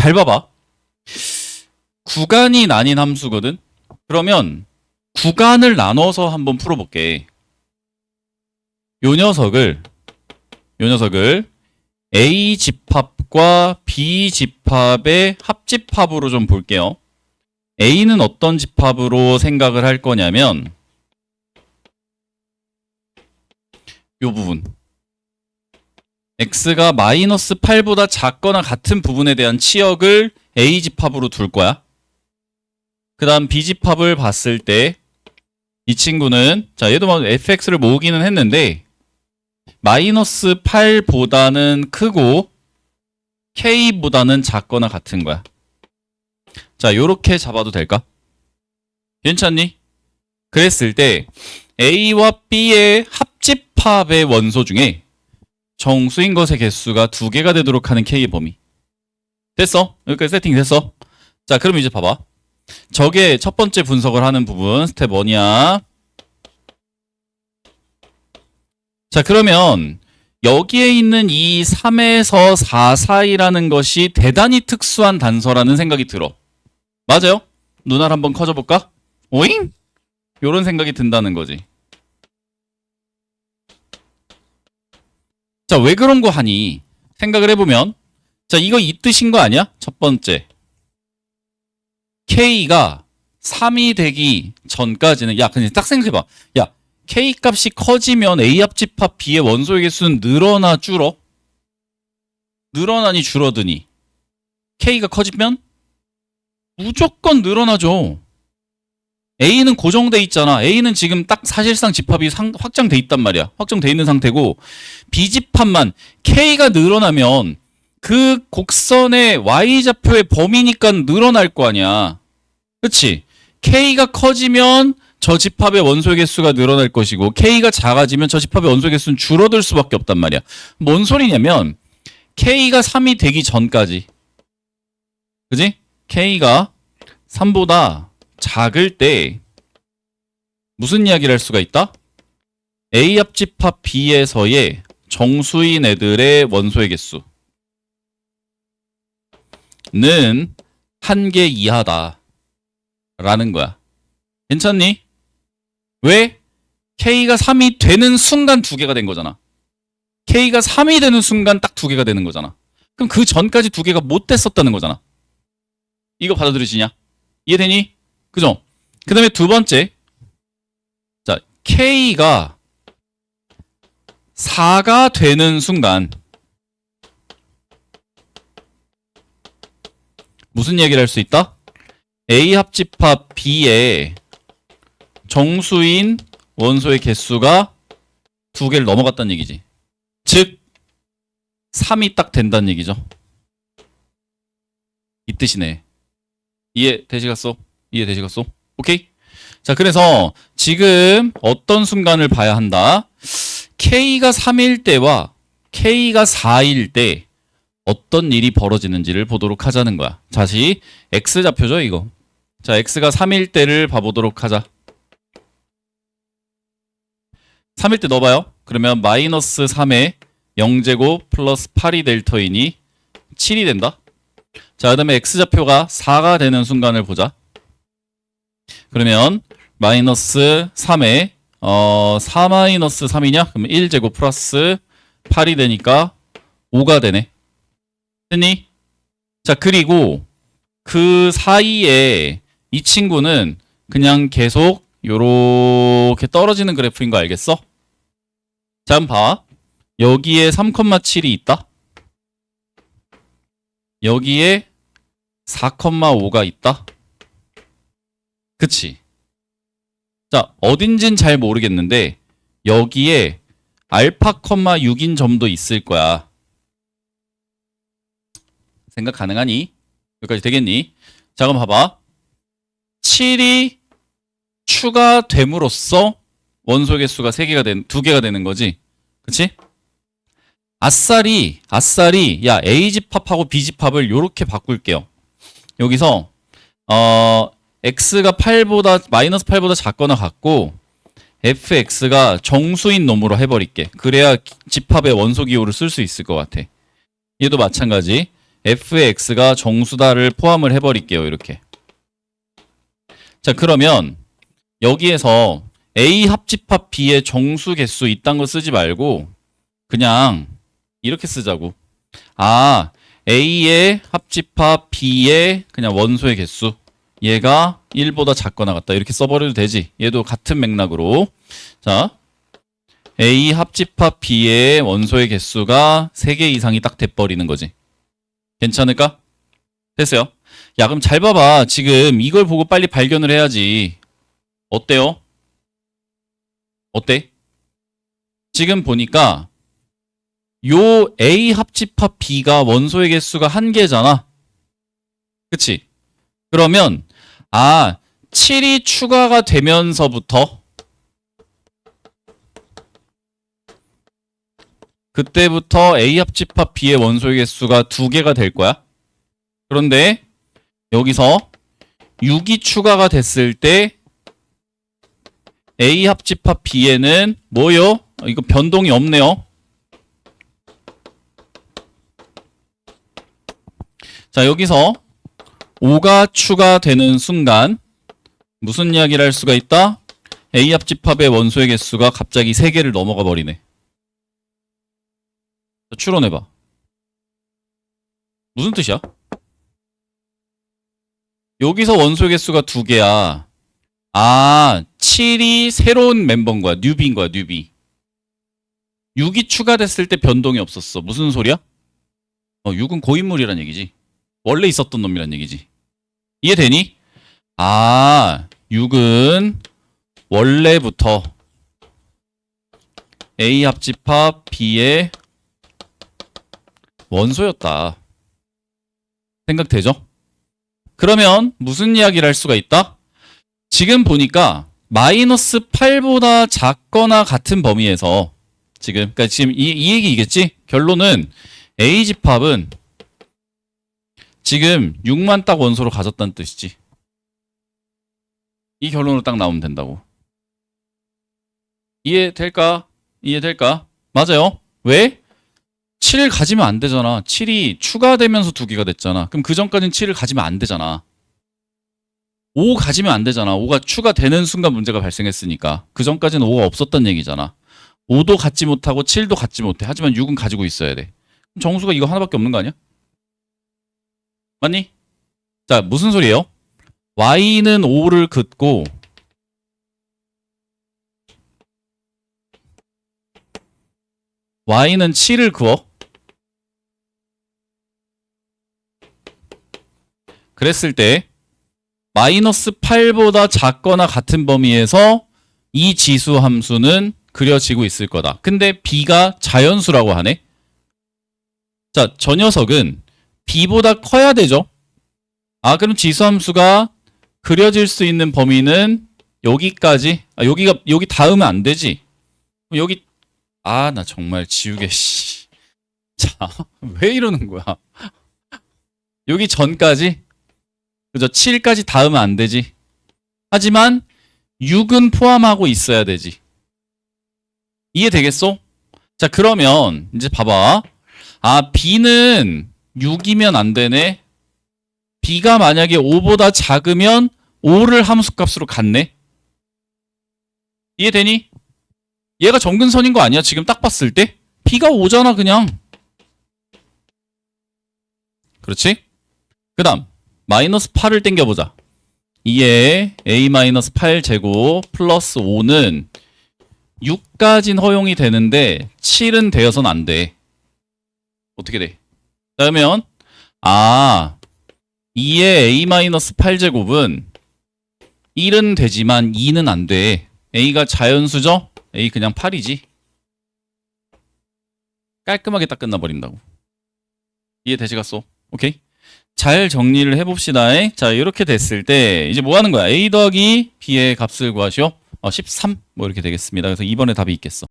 잘 봐봐. 구간이 나뉜 함수거든. 그러면 구간을 나눠서 한번 풀어볼게. 요 녀석을 요 녀석을 A 집합과 B 집합의 합집합으로 좀 볼게요. A는 어떤 집합으로 생각을 할 거냐면 요 부분 x가 마이너스 8보다 작거나 같은 부분에 대한 치역을 A 집합으로 둘 거야. 그 다음 B 집합을 봤을 때 이 친구는 자 얘도 막 fx를 모으기는 했는데 마이너스 8보다는 크고 k보다는 작거나 같은 거야. 자 요렇게 잡아도 될까? 괜찮니? 그랬을 때 A와 B의 합집합의 원소 중에 정수인 것의 개수가 두 개가 되도록 하는 K의 범위. 됐어? 여기까지 세팅 됐어? 자, 그럼 이제 봐봐. 저게 첫 번째 분석을 하는 부분, 스텝 1이야. 자, 그러면 여기에 있는 이 3에서 4 사이라는 것이 대단히 특수한 단서라는 생각이 들어. 맞아요? 눈알 한번 커져볼까? 오잉? 요런 생각이 든다는 거지. 자, 왜 그런 거 하니? 생각을 해보면, 자, 이거 이 뜻인 거 아니야? 첫 번째. K가 3이 되기 전까지는, 야, 그냥 딱 생각해봐. 야, K 값이 커지면 A 합집합 B의 원소의 개수는 늘어나 줄어? 늘어나니 줄어드니? K가 커지면 무조건 늘어나죠. A는 고정돼 있잖아. A는 지금 딱 사실상 집합이 상- 확장돼 있단 말이야. 확정돼 있는 상태고 B 집합만 K가 늘어나면 그 곡선의 Y 좌표의 범위니까 늘어날 거 아니야. 그치? K가 커지면 저 집합의 원소의 개수가 늘어날 것이고 K가 작아지면 저 집합의 원소의 개수는 줄어들 수밖에 없단 말이야. 뭔 소리냐면 K가 3이 되기 전까지 그지? K가 3보다 작을 때 무슨 이야기를 할 수가 있다? A 합집합 B에서의 정수인 애들의 원소의 개수 는 한 개 이하다 라는 거야. 괜찮니? 왜? K가 3이 되는 순간 두 개가 된 거잖아. K가 3이 되는 순간 딱 두 개가 되는 거잖아. 그럼 그 전까지 두 개가 못 됐었다는 거잖아. 이거 받아들여지냐? 이해되니? 그죠? 그 다음에 두 번째. 자, K가 4가 되는 순간. 무슨 얘기를 할 수 있다? A 합집합 B의 정수인 원소의 개수가 두 개를 넘어갔다는 얘기지. 즉, 3이 딱 된다는 얘기죠. 이 뜻이네. 이해 되시겠어? 이해 되시겠어? 오케이? 자, 그래서 지금 어떤 순간을 봐야 한다? K가 3일 때와 K가 4일 때 어떤 일이 벌어지는지를 보도록 하자는 거야. 다시 X 좌표죠, 이거. 자, X가 3일 때를 봐보도록 하자. 3일 때 넣어봐요. 그러면 마이너스 3에 0제곱 플러스 8이 될 터이니 7이 된다. 자, 그 다음에 X좌표가 4가 되는 순간을 보자. 그러면 마이너스 3에 어, 4 마이너스 3이냐? 그러면 1제곱 플러스 8이 되니까 5가 되네. 됐니? 자, 그리고 그 사이에 이 친구는 그냥 계속 요렇게 떨어지는 그래프인 거 알겠어? 자, 한번 봐. 여기에 3,7이 있다. 여기에 4,5가 있다. 그치? 자, 어딘진 잘 모르겠는데 여기에 알파, 6인 점도 있을 거야. 생각 가능하니? 여기까지 되겠니? 자, 그럼 봐봐. 7이 추가됨으로써 원소 개수가 3개가 된, 2개가 되는 거지. 그치? 아싸리, 아싸리, 야, A 집합하고 B 집합을 요렇게 바꿀게요. 여기서, 어, x가 8보다, 마이너스 8보다 작거나 같고, fx가 정수인 놈으로 해버릴게. 그래야 기- 집합의 원소 기호를 쓸 수 있을 것 같아. 얘도 마찬가지. fx가 정수다를 포함을 해버릴게요. 이렇게. 자 그러면 여기에서 a 합집합 b의 정수 개수 이딴 거 쓰지 말고 그냥 이렇게 쓰자고. 아 a의 합집합 b의 그냥 원소의 개수 얘가 1보다 작거나 같다 이렇게 써버려도 되지. 얘도 같은 맥락으로 자 A 합집합 B의 원소의 개수가 3개 이상이 딱 돼버리는 거지. 괜찮을까? 됐어요. 야 그럼 잘 봐봐. 지금 이걸 보고 빨리 발견을 해야지. 어때요? 어때? 지금 보니까 요 A 합집합 B가 원소의 개수가 한 개잖아. 그치? 그러면 아 7이 추가가 되면서부터 그때부터 A 합집합 B의 원소의 개수가 두 개가 될 거야. 그런데 여기서 6이 추가가 됐을 때 A 합집합 B에는 뭐요? 어, 이거 변동이 없네요. 자, 여기서 5가 추가되는 순간 무슨 이야기를 할 수가 있다? A 합 집합의 원소의 개수가 갑자기 3개를 넘어가 버리네. 자, 추론해봐. 무슨 뜻이야? 여기서 원소의 개수가 두 개야. 아, 7이 새로운 멤버인 거야. 뉴비인 거야, 뉴비. 6이 추가됐을 때 변동이 없었어. 무슨 소리야? 어, 6은 고인물이란 얘기지. 원래 있었던 놈이란 얘기지. 이해되니? 아, 6은 원래부터 A 합집합 B의 원소였다. 생각되죠? 그러면 무슨 이야기를 할 수가 있다? 지금 보니까 마이너스 8보다 작거나 같은 범위에서 지금 그러니까 지금 이, 이 얘기겠지? 결론은 A 집합은 지금 6만 딱 원소로 가졌다는 뜻이지. 이 결론으로 딱 나오면 된다고. 이해될까? 이해될까? 맞아요. 왜? 7을 가지면 안 되잖아. 7이 추가되면서 두 개가 됐잖아. 그럼 그 전까지는 7을 가지면 안 되잖아. 5 가지면 안 되잖아. 5가 추가되는 순간 문제가 발생했으니까. 그 전까지는 5가 없었단 얘기잖아. 5도 갖지 못하고 7도 갖지 못해. 하지만 6은 가지고 있어야 돼. 정수가 이거 하나밖에 없는 거 아니야? 맞니? 자, 무슨 소리예요? y는 5를 긋고 y는 7을 그어 그랬을 때 마이너스 8보다 작거나 같은 범위에서 이 지수 함수는 그려지고 있을 거다. 근데 b가 자연수라고 하네. 자, 저 녀석은 b보다 커야 되죠. 아, 그럼 지수 함수가 그려질 수 있는 범위는 여기까지. 아, 여기가 여기 닿으면 안 되지. 여기 아, 나 정말 지우개 씨. 자, 왜 이러는 거야? 여기 전까지 그죠? 7까지 닿으면 안 되지. 하지만 6은 포함하고 있어야 되지. 이해되겠어? 자, 그러면 이제 봐봐. 아, B는 6이면 안 되네. B가 만약에 5보다 작으면 5를 함수값으로 갖네. 이해되니? 얘가 정근선인 거 아니야? 지금 딱 봤을 때? B가 5잖아, 그냥. 그렇지? 그 다음. 마이너스 8을 땡겨보자. 2에 a-8 제곱 플러스 5는 6까진 허용이 되는데 7은 되어선 안 돼. 어떻게 돼? 그러면 아 2의 a-8 제곱은 1은 되지만 2는 안 돼. a가 자연수죠? a 그냥 8이지. 깔끔하게 딱 끝나버린다고. 이해되시겠어? 오케이? 잘 정리를 해봅시다. 자, 이렇게 됐을 때 이제 뭐 하는 거야? a 더하기 b의 값을 구하시오. 어, 13 뭐 이렇게 되겠습니다. 그래서 2번에 답이 있겠어.